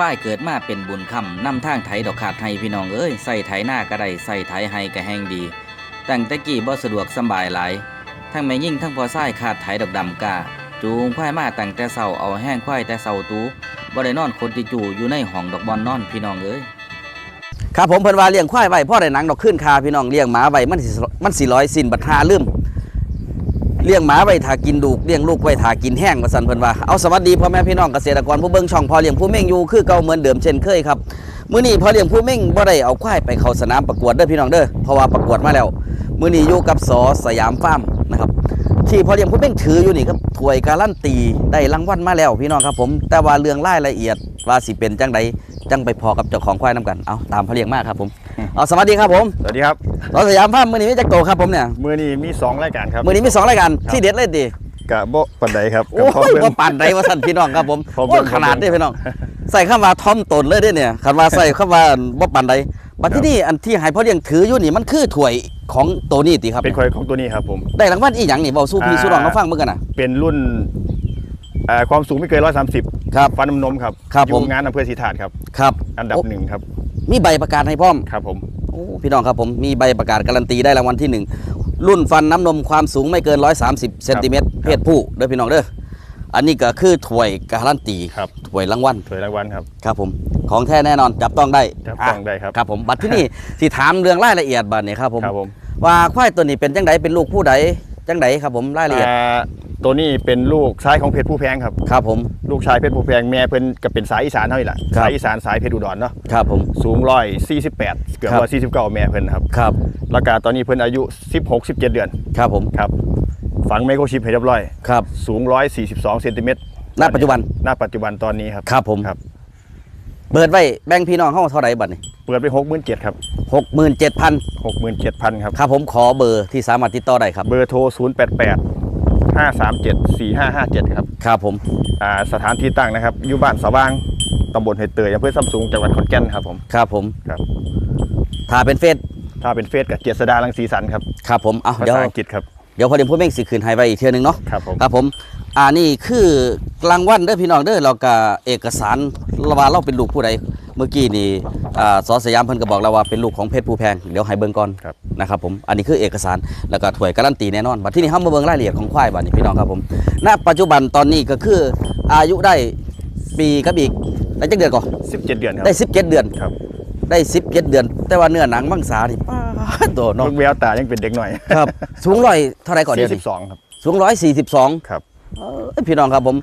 ควายเกิดมาเป็นบุญคำนำทางไถดอกขาดไห้พี่น้องเอ้ยใส่ไถหน้าก็ได้ใส่ไถไห้ก็แห้งดีตั้งแต่กี้บ่สะดวกสบายหลาย ทั้งแม่ยิ่งทั้งพอไส้ขาดไถดอกดำกาจูงควายมาตั้งแต่เช้าเอาแห้งควายแต่เช้าตูบ่ได้นอนคนติจูอยู่ในห้องดอกบอลนอนพี่น้องเอ้ยครับผมเพิ่นว่าเลี้ยงควายไว้พ่อได้หนังดอกขึ้นคาพี่น้องเลี้ยงหมาไว้มันสิมันสิร้อยสินบัดหาลืม เลี้ยงหมาไว้ถากินดูกเลี้ยงลูกไว้ถากินแห้งว่าซั่นเพิ่นว่าเอาสวัสดีพ่อแม่พี่น้องเกษตรกรผู้เบิ่งช่องพ่อเลี้ยงผู้เม่งอยู่คือเก่าเหมือนเดิมเช่นเคยครับมื้อนี้พ่อเลี้ยงผู้เม่งบ่ได้เอาควายไปเข้าสนามประกวดเด้อพี่น้องเด้อเพราะว่าประกวดมาแล้วมื้อนี้อยู่กับสอสยามฟาร์มนะครับที่พ่อเลี้ยงผู้เม่งถืออยู่นี่ครับถ้วยการันตีได้รางวัลมาแล้วพี่น้องครับผม แต่ว่าเรื่องรายละเอียดว่าสิเป็นจังใดจังไปพอกับเจ้าของควายนํกันเอาตามพ่อเลี้ยงมากครับผม เอาสวัสดีครับผมสวัสดีครับรถสยามภาพมือนี้มีจักรโตครับผมเนี่ยมือนี้มี2รายการครับมือนี้มีสองรายการที่เด็ดเลยดิกะโบปันไดครับโอ้กับพ่อยเบิ้งว่าปั่นใดว่าสั่นพี่น้องครับผมพอเบิ่โอ้งขนาดนี้พี่น้อง ใส่ข้ามาทอมตนเลยเด้เนี่ยคันว่าใส่ข้ามาบ่ปั่นใดบัดที่นี่อันที่ให้พ่อเลี้ยงถืออยู่นี่มันคือถ้วยของตัวนี้ติครับเป็นควายของตัวนี้ครับผมได้รางวัลอีหยังนี่เว้าสู้พี่อ่าสู้น้องเขาฟังเบิ่งกันน่ะเป็นรุ่นอ่าความสูงไม่เกิน130ครับฟันน้ำนมครับครับอผมยู่งานอำเภอศรีถาดครับครับ อันดับโหนึ่งครับ มีใบประกาศให้พร้อมครับผมโอ้พี่น้องครับผมมีใบประกาศการันตีได้รางวัลที่หนึ่งรุ่นฟันน้ำนมความสูงไม่เกิน 130เซนติเมตรเพศผู้เด้อพี่น้องเด้ออันนี้ก็คือถ้วยการันตีครับถ้วยรางวัลถวยรางวัลครับครับผมของแท้แน่นอนจับต้องได้จับต้องได้ครับครับผมบัดที่นี่ที่ถามเรื่องรายละเอียดบัดนี้ครับผมครับผมว่าควายตัวนี้เป็นจังไดเป็นลูกผู้ใดจังไดครับผมรายละเอียดอ่า ตัวนี้เป็นลูกชายของเพชรผู้แพงครับ ครับผม ลูกชายเพชรผู้แพงแม่เพิ่นก็เป็นสายอีสานเท่านี้แหละครับ สายอีสานสายเพชรอุดรเนาะครับผม สูงร้อยสี่สิบแปดเกือบครับร้อยสี่สิบเก้าแม่เพิ่นครับครับแล้วก็ตอนนี้เพิ่นอายุสิบหกสิบเจ็ดเดือนครับผมครับฝังไมโครชิปให้เรียบร้อย ครับ สูง142เซนติเมตรณปัจจุบัน ณปัจจุบันตอนนี้ครับ ครับผม ครับ เปิดไว้แบ่งพี่น้องเฮาเท่าไหร่บัดนี้เปิดไป67,000ครับ67,000 67,000ครับ ครับผมขอเบอร์ที่สามารถติดต่อได้ครับ เบอร์โทร088 537 4557 ครับ ครับผม อ่าสถานที่ตั้งนะครับอยู่บ้านสว่างตำบลเหตุเตยอำเภอซัมซุงจังหวัดขอนแก่นครับผม ครับผมครับ ถ้าเป็นเฟซถ้าเป็นเฟซกับเจษดาลังสีสันครับครับผม เอาภาเดี๋ยว ษาอังกฤษครับ เดี๋ยวพอเดียวพูดแม่งสิคืนให้ไว้อีกเทื่อนึงเนาะ ครับผม ครับผม อ่านี่คือกลางวันเด้อพี่น้องเด้อเราก็เอกสารระว่าเราเป็นลูกผู้ใด เมื่อกี้นี่อ่าสอสยามเพิ่นก็บอกเราว่าเป็นลูกของเพชรผู้แพง เดี๋ยวให้เบิ่งก่อนครับ นะครับผมอันนี้คือเอกสารแล้วก็ถ้วยการันตีแน่นอนบัดที่นี่เฮามาเบิ่งรายละเอียดของควายบัดนี้พี่น้องครับผมณปัจจุบันตอนนี้ก็คืออายุได้ปีกับอีกได้จักเดือนก่อน17 เดือนครับ ได้ 17 เดือนครับ ได้ 17 เดือน แต่ว่าเนื้อหนังมังสานี่ป้าดโตเนาะลูกแววตายังเป็นเด็กหน่อยครับสูงร้อยเท่าไหร่ก่อนเดี๋ยวนี้42 ครับ สูงร้อยสี่สิบสองครับ เอ้ยพี่น้องครับผม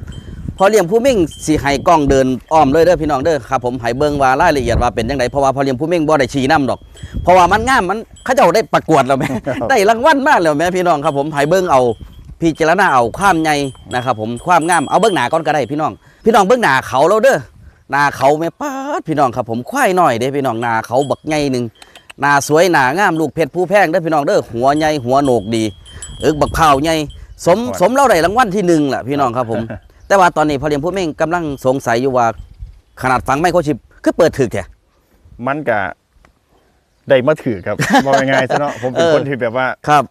พอเลี้ยงผู้มิ่งสีไห้กล้องเดินอ้อมเลยเด้อพี่น้องเด้อครับผมไห้เบิ่งว่ารายละเอียดว่าเป็นยังไงเพราะว่าพอเลี้ยงผู้มิ่งบ่ได้ชี้น้ำดอก เพราะว่ามันงามมันเขาเจ้าได้ประกวดแล้วแม่ได้รางวัลมากแล้วแม่พี่น้องครับผมไห้เบิ่งเอาพิจารณาเอาความใหญ่นะครับผมความงามเอาเบิ่งหน้าก่อนก็ได้พี่น้อง พี่น้องเบิ่งหน้าเขาแล้วเด้อหน้าเขาแม่ป้าดพี่น้องครับผมควายน้อยเด้พี่น้องหน้าเขาบักใหญ่หนึ่งหน้าสวยหน้างามลูกเพชรผู้แพงเด้อพี่น้องเด้อหัวใหญ่หัวโหนกดีเอิกบักเผาวใหญ่สมสมเราได้รางวัลที่หนึ่งแหละพี่น้องครับผม แต่ว่าตอนนี้พอเลี้ยงผู้เม่งกำลังสงสัยอยู่ว่าขนาดฟังไม่โครชิปคือเปิดถึกแกมันก็ได้มาถือครับ บอกยังไงซะเนาะผมเป็นเออ คนที่แบบว่าครับ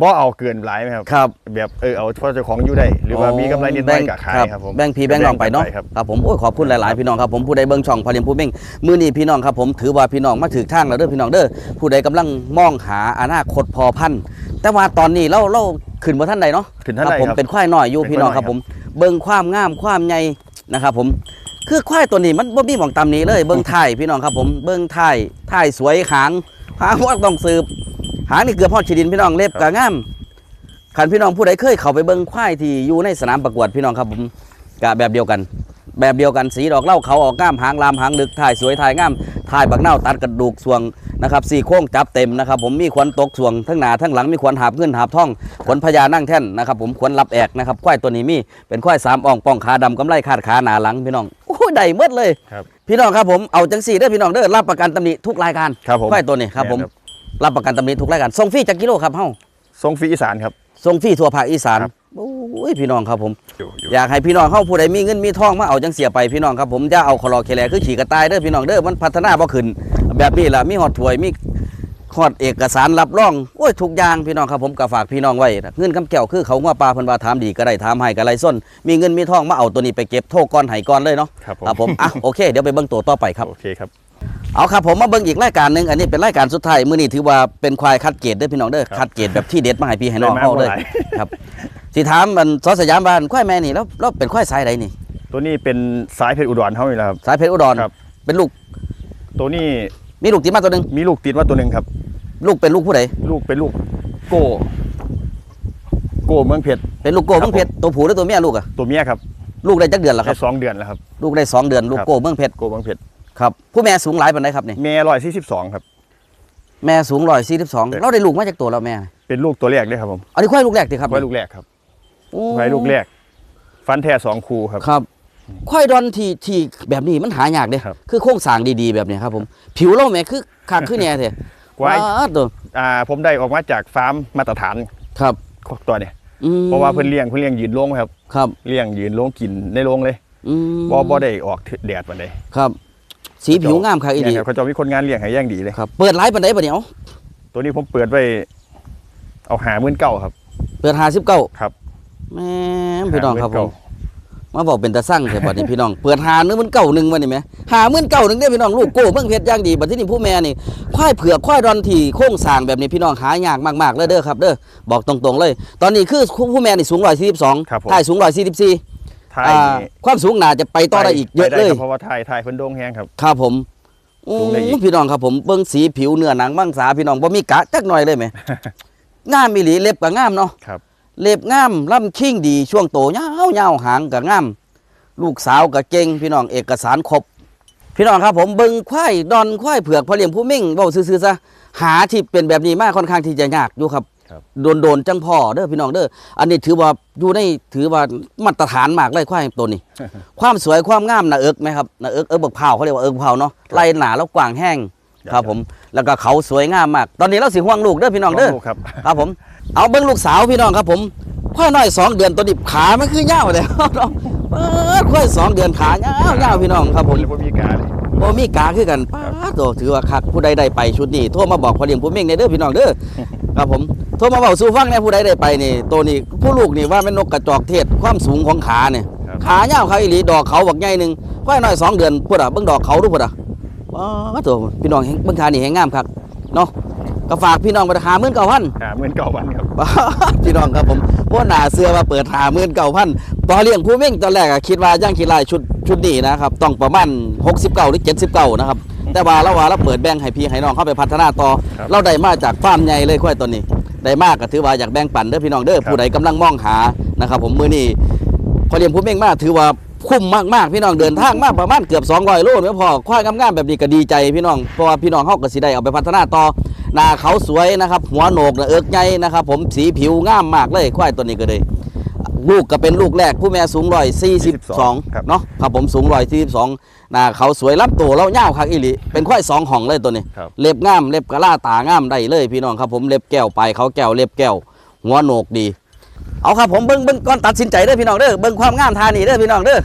บ่เอาเกินหลายไหมครับ ครับ แบบเออเอาเฉพาะเจ้าของอยู่ได้ หรือว่ามีกำไรนิดหน่อยกับขายครับผมแบ่งพี่แบ่งน้องไปเนาะครับ ครับผมโอ้ยขอบคุณหลายๆพี่น้องครับผมผู้ใดเบิ่งช่องพอเลี้ยงผู้เม่งมือนี้พี่น้องครับผมถือว่าพี่น้องมาถือทางแล้วเด้อพี่น้องเด้อผู้ใดกำลังมองหาอนาคตพอพันธุ์แต่ว่าตอนนี้เราเรา ขึ้นบ่ท่านใดเนาะขึ้นท่านใดผมครับเป็นควายน้อยอยู่เป็นพี่น้องควายน้อยครับผม เบิ่งความงามความใหญ่นะครับผมคือควายตัวนี้มันบ่มีหม่องตำหนี้เลย เบิ่งท้ายพี่น้องครับผมเบิ่งท้ายท้ายสวยหางหางว่าต้องสืบ หางนี่เกือบพอดฉีดินพี่น้องเล็บก็งามคันพี่น้องผู้ใดเคยเข้าไปเบิ่งควายที่อยู่ในสนามประกวดพี่น้องครับผม กะแบบเดียวกัน แบบเดียวกันสีดอกเหล่าเขาออกง่ามหางลามหางลึกถ่ายสวยถ่ายง่ามถ่ายบักเน่าตัดกระดูกสวงนะครับสี่โค้งจับเต็มนะครับ ผมมีขวัญตกสวงทั้งหน้าทั้งหลังมีขวัญหาบเงินหาบท่องขวัญพญานั่งแท่นนะครับ ผมขวัญรับแอกนะครับควายตัวนี้มีเป็นควายสามอ่องป้องขาดำกำไลคาดขาหนาหลังพี่น้องโอ้ยได้หมดเลยครับพี่น้องครับผมเอาจังสี่เด้อพี่น้องเด้อรับประกันตำหนิทุกรายการครับผมควายตัวนี้ครับผมแม่นครับรับประกันตำหนิทุกรายการส่งฟรีจากกิโลครับเฮ้าทรงฟรีอีสานครับส่งฟรีทั่วภาคอีสานครับโอ้ยพี่น้องครับผมอยู่อยู่อยากให้พี่น้องเข้าผู้ใดมีเงินมีทองมาเอาจังเสียไปพี่น้องครับผมจะเอาคลอเคแลคือขี่กระต่ายเด้อพี่น้องเด้อมันพัฒนาบ่ขึ้น แบบนี้ล่ะมีหอดถวยมีขอดเอกสารรับรองโอ้ยทุกอย่างพี่น้องครับผมก็ฝากพี่น้องไว้เงินคำแก้วคือเขาว่าปลาเพิ่นว่าถามดีก็ได้ถามให้ก็ไรส้น มีเงินมีทองมาเอาตัวนี้ไปเก็บโทษก้อนไห้ก้อนเลยเนาะครับผมครับผมอะโอเคเดี๋ยวไปเบิ่งตัวต่อไปครับโอเคครับเอาครับผมมาเบิ่งอีกรายการหนึงอันนี้เป็นรายการสุดท้ายมื้อนี้ถือว่าเป็นควายคัดเกรดเด้อพี่น้องเด้อครับคัดเกรดแบบที่เด็ดมาให้พี่ให้น้องได้มาเฮาเลยบ่หลายครับ สิถามมันสอสยามบ้านควายแม่นี่แล้วแล้วเป็นควายสายใดนี่ ตัวนี้เป็นสายเพชรอุดรเท่านี้แหละครับ สายเพชรอุดรครับ เป็นลูกตัวนี้มีลูกติดมาตัวหนึงมีลูกติดมาตัวหนึ่งครับ ลูกเป็นลูกผู้ใดลูกเป็นลูกโก้โก้เมืองเพชร เป็นลูกโก้ครับ เมืองเพชรตัวผู้หรือตัวเมียลูกอะตัวเมียครับลูกได้จักเดือนแล้วคได้รับ สองเดือนแล้วครับ ลูกได้สองเดือนลูกครับ โก้เมืองเพชรโก้เมืองเพชรครับผู้แม่สูงหลายปานใดครับนี่แม่ร้อยสี่สิบสองครับ แม่สูง142ครับเราได้ลูกมาจากตัวแล้วแม่ เป็นลูกตัวแรกเลยครับผมอันนี้ควายลูกแรกติครับไว้ลูกแรกครับ โอ้ไว้ลูกแรก ฟันแท้สองคูครับ ครับควายดอนที่ที่แบบนี้มันหายากเด้ครับ คือโครงสร้างดีๆแบบนี้ครับผม ผิวเราแม่คือคักคือแน่แท้ไว้ว้าดตัวอ่าผมได้ออกมาจากฟาร์มมาตรฐานครับตัวเนี่ยอืมเพราะว่าเพิ่นเลี้ยงเพิ่นเลี้ยงยืนโล่งครับ ครับ เลี้ยงยืนโล่งกินในโรงเลยอืมบ่บ่ได้ออกแดดปานใดครับ สีผิวงามครับอีเนี่ดียครับเขาจะมีคนงานเลี้ยงให้อย่างดีเลยครับ เปิดไลฟ์ปานใดปะเนี่ยเอาตัวนี้ผมเปิดไว้เอาหามื่นเก้าครับ เปิด59ครับ แม่นพี่น้องครับผม59,000มาบอกเป็นตาสั่งเถอะบัดนี้พี่น้องเปิดหาเนื้อมันเก่าหนึ่งวันนี่ไหมหาเมื่นเก่าหนึ่งได้อพี่น้องลูกโก้เมืองเพชรอย่างดีบัดที่นี่ผู้แม่นี่ควายเผือกควายดอนที่โค้งสร้างแบบนี้พี่น้องหายากมากๆเลยเด้อครับเด้อบอกตรงๆเลย ตอนนี้คือผู้แม่นี่สูงร้อยสี่สิบสองครับผมถ่ายสูงร้อยสี่สิบสี่ไทยนี่ความสูงน่าจะไปต่อได้อีกเยอะไปเลยครับเพราะว่าไทยไทยเพิ่นโด่งแฮงครับครับผมโอ้สูงได้อีกพี่น้องครับผมเบิ้งสีผิวเนื้อหนังบ้างสาพี่น้องบ่มีกะจักหน่อยเลยไหมงามมีหลีเล็บก็งามเนาะครับ เล็บงามล่ำคิ้งดีช่วงโตยาวยาวๆหางก็งามลูกสาวก็เก่งพี่น้องเอกสารครบ พี่น้องครับผมเบิ่งควายดอนควายเผือกพอเลี้ยงผู้มิ่งเว้าซื่อๆซะหาที่เป็นแบบนี้มากค่อนข้างที่จะยากอยู่ครับครับโดนๆจังพ่อเด้อพี่น้องเด้ออันนี้ถือว่าอยู่ในถือว่ามาตรฐานมากเลยควายตัวนี้ ความสวยความงามหน้าเอิกไหมครับหน้าเอิกเอิกบักเผาวเขาเรียกว่าเอิกบักเผาวเนาะไล่หนาแล้วกว้างแห้งครับผม แล้วก็เขาสวยงามมาก ตอนนี้เราสิห่วงลูกเด้อพี่น้องเด้อลูกครับครับผม เอาเบิ้งลูกสาวพี่น้องครับผมควายน้อยสองเดือนตัวดิบขามันคือยาวเลยเนาะเปิดควายสองเดือนขายาวยาวพี่น้องครับผมเลยบ่มีกาเลยบ่มีกาคือกันป้าดโตถือว่าคักผู้ใดได้ไปชุดนี้โทรมาบอกพอเลี้ยงผู้เม่งในเด้อพี่น้องเด้อครับผมโทรมาบอกสู่ฟังในผู้ใดได้ไปนี่ตัวนี้ผู้ลูกนี่ว่าเป็นนกกระจอกเทศความสูงของขาเนี่ยครับขายาวเขาอีหลีดอกเขาบักใหญ่หนึ่งควายน้อยสองเดือนพุ่นอะเบิ่งดอกเขาดูพุ่นอะป้าดโตพี่น้องเห็นเบิ่งขานี่แหงงามครับเนาะ ก็ฝากพี่น้องไปหาเมื่นเก้าพันหาหมื่นเก้าพันครับบ้าพี่น้องครับผมว่าหนาเสื้อมาเปิดหาหมื่นเก้าพันตอนเลี้ยงผู้เม่งตอนแรกอะคิดว่าย่างคิดลายชุดชุดนี้นะครับต้องประมาณ69หรือ79นะครับแต่ว่าเราว่าเราเปิดแบ่งให้พี่ให้น้องเข้าไปพัฒนาต่อครับเราได้มาจากฟาร์มใหญ่เลยค่อยตัวนี้ ได้มากก็ถือว่าอยากแบ่งปันเด้อพี่น้องเด้อครับผู้ใดกำลังมองหานะครับผมมือนี้พอเลี้ยงผู้เม่งมากถือว่าคุ้มมากๆพี่น้องเดินทางมาประมาณเกือบ200โลไม่พอควายงามๆแบบนี้ก็ดีใจพี่น้องเพราะว่าพี่น้องเฮาก็สิได้เอาไปพัฒนาต่อ หน้าเขาสวยนะครับ หัวโหนกนะเอิกใหญ่นะครับ ผมสีผิวงามมากเลยควายตัวนี้ก็เลย ลูกก็เป็นลูกแรกผู้แม่สูงร้อยสี่สิบสองครับ เนาะครับผมสูงร้อยสี่สิบสองหน้าเขาสวยรับตัวแล้วเงาวคักอีหลีเป็นควายสองห่องเลยตัวนี้ ครับ เล็บงามเล็บกะล่าตางามได้เลยพี่น้องครับผมเล็บแก้วไปเขาแก้วเล็บแก้ว หัวโหนกดี เอาครับผมเบิ้งเบิ้งก่อนตัดสินใจเด้อพี่น้องเด้อเบิ้งความงามทานี่เด้อพี่น้องเด้อ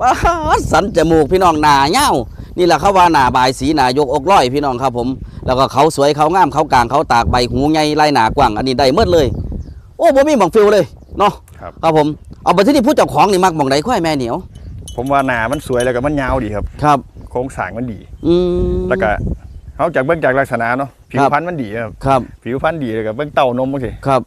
ป๊าดสันจมูกพี่น้องหนาเงาว นี่แหละเขาว่าหนาบายสีหนายกอกร้อยพี่น้องครับผม แล้วก็เขาสวยเขางามเขากลางเขาตากใบหูใหญ่ลายหนากว้างอันนี้ได้เมื่เลย โอ้บ่มีหมองฟิลเลยเนาะครับครับผมเอาไปที่นี่ผู้เจ้าของนี่มักหมองใดควายแม่เหนียว ผมว่าหนามันสวยแล้วก็มันยาวดีครับ ครับ โครงสร้างมันดี อืม แล้วก็เขาจากเบื้องจากลักษณะเนาะผิวครับ พรรณมันดีครับ ครับ ผิวพรรณดีเลยกับเบื้องเต้านมโอเคครับ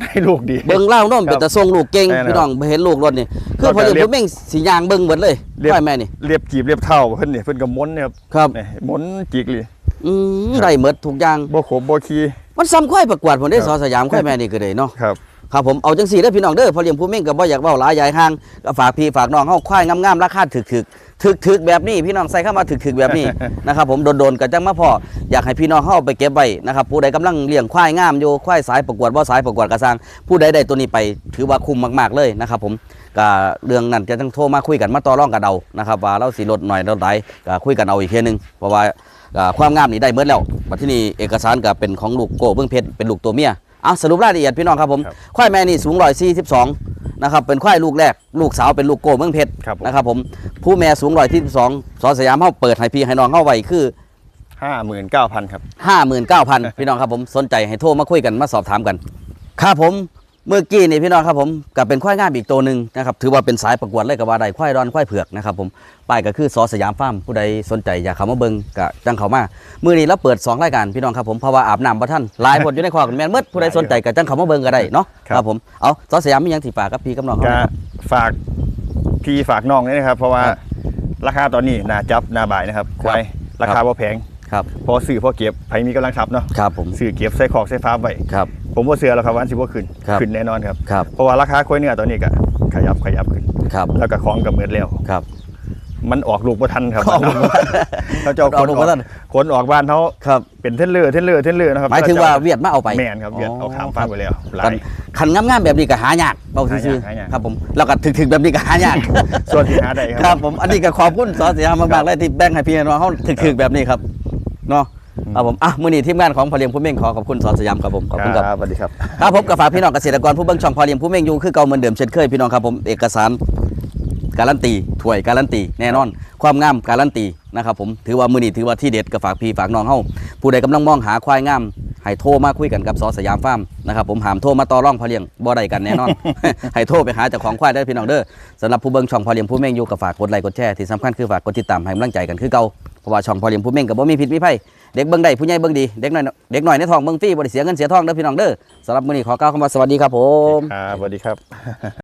ได้ลูกดี เบิ่งเล่าโน้มเป็นตะทรงลูกเก่งแน่นอนพี่น้องบ่เห็นลูกรถนี่คือแล้วพก็อดีเรียบผมเม่งสียางเบิ่งหมดเลยเรียบควายแม่นี่เรียบจีบเรียบเท่าเพิ่นนี่เพิ่นก็ม้วนเนี่ยครับครับนี่ม้วนจิกเลยอืมครับได้หมดทุกอย่างบ่ขบบ่คีมันซ้ำควายประกวดผมได้ครับสอสยามควายแม่นี่ก็ได้เนาะครับครับผมเอาจังสี่เด้อพี่น้องเด้อพอเลี้ยงผู้เม่งก็บ่อยากเว้าหลายใหญ่ห่างก็ฝากพี่ฝากน้องเฮาควายงามๆราคาถึกๆ ถึกๆแบบนี้พี่น้องใส่เข้ามาถึกๆแบบนี้ นะครับผมโดนๆก็จังมาพออยากให้พี่น้องเฮาเอาไปเก็บไว้นะครับผู้ใดกำลังเลี้ยงควายงามอยู่ควายสายประกวดบ่สายประกวดกระซังผู้ใดได้ตัวนี้ไปถือว่าคุ้มมากๆเลยนะครับผมก็เรื่องนั้นจะต้องโทรมาคุยกันมาต่อรองกันเอานะครับว่าเราสิลดหน่อยลดหลายก็คุยกันเอาอีกเทีนึงเพราะว่าอ่าความงามนี่ได้เมื่อแล้วบัดที่นี่เอกสารก็เป็นของลูกโก้เบื้องเพชรเป็นลูกตัวเมีย เอาสรุปรายละเอียดพี่น้องครับผมครับควายแม่นี่สูง142นะครับเป็นควายลูกแรก ลูกสาวเป็นลูกโก้เมืองเพชรครับผม นะครับผมผู้แม่สูง142สอสยามเฮาเปิดให้พี่ให้น้องเฮาไว้คือ ห้าหมื่นเก้าพันครับ 59,000 พี่น้องครับผมสนใจให้โทรมาคุยกันมาสอบถามกันครับผม เมื่อกี้นี่พี่น้องครับผมก็เป็นควายงามอีกตัวหนึ่งนะครับถือว่าเป็นสายประกวดเลยกับว่าใดควายดอนควายเผือกนะครับผมป้ายก็คือสอสยามฟาร์มผู้ใดสนใจอยากเข้ามาเบิ่งก็จังเข้ามามื้อนี้เราเปิดสองรายการพี่น้องครับผมเพราะว่าอาบน้ำบ่ท่านหลายคนอยู่ในคอกันแม่นหมดผู้ใดสนใจก็จังเข้ามาเบิ่งก็ได้เนาะครับครับผมเอาสอสยามมีหยังสิฝากกับพี่กับน้องเขาก็ไหมครับ ฝากพี่ฝากน้องนี่นะครับ เพราะว่าครับราคาตอนนี้น่าจับน่าบ่ายนะครับควายราครัคาบบ่แพงครับ พอซื้อพอเก็บไผมีกำลังทรัพย์เนาะครับผมซื้อเก็บใส่ขอกใส่ฟ้าไว้ครับ ผมว่าเสือแล้วครับวันสิบ่ขึ้นครับ ขึ้นแน่นอนครับ ครับ เพราะว่าราคาควายเนื้อตอนนี้ก็ขยับขยับขึ้น ครับ แล้วก็ของก็เหมือนแล้ว ครับ มันออกลูกบ่ทันครับออกลูกบ่ทันเขาจะเอาออกลูกบ่ทันคนออกบ้านเขาครับ เป็นเทนเลอร์เทนเลอร์เทนเลอร์นะครับหมายถึงว่าเวียดมาเอาไปแมนครับเวียดเอาขามฟ้าไปแล้วหลากันย คันงามๆแบบนี้ก็หายากเบาซื่อหายากหายาก ๆครับผมแล้วก็ถึกๆแบบนี้ก็หายาก ส่วนที่หาได้ครับผมอันนี้ก็ขอบคุณสอสยามมากๆเลยที่แบ่งให้พี่น้องเขาถึกๆแบบนี้ครับเนาะ ครับผมอะมื้อนี้ทีมงานของพอเลียงผู้เม่งขอขอบคุณสอสยามครับผมขอบคุณครับสวัสดีครับครับผมกับฝากพี่น้องเกษตรกรผู้เบิ่งช่องพอเลียงผู้เม่งอยู่คือเก่าเหมือนเดิมเช่นเคยพี่น้องครับผมเอกสารการันตีถ้วยการันตีแน่นอน ความงามการันตีนะครับผมถือว่ามื้อนี้ถือว่าที่เด็ดกับฝากพี่ฝากน้องเฮาผู้ใดกำลังมองหาควายงามให้โทรมาคุยกันกับสอสยามฟาร์มนะครับผมหามโทรมาต่อรองพอเลียงบ่ได้กันแน่นอนให้โทรไปหาเจ้าของควายได้อพี่น้องเด้อสำหรับผู้เบิ่งช่องพอเลียงผู้เม่งอยู่กับฝากกดไลค์กดแชร์ที่สำคัญคือฝากกดติดตามให้กำลังใจกันคือเก่าเพราะว่าช่องพอเลียงผู้เม่งกับบ่มีผิดมีภัย เด็กเบิ้งได้ผู้ใหญ่เบิ้งดีเด็กหน่อยเด็กหน่อยในทองเบิ้งฟรีบ่ได้เสียเงินเสียทองเด้อพี่น้องเด้อสำหรับมื้อนี้ขอกล่าวคำว่าสวัสดีครับผม ครับสวัสดีครับ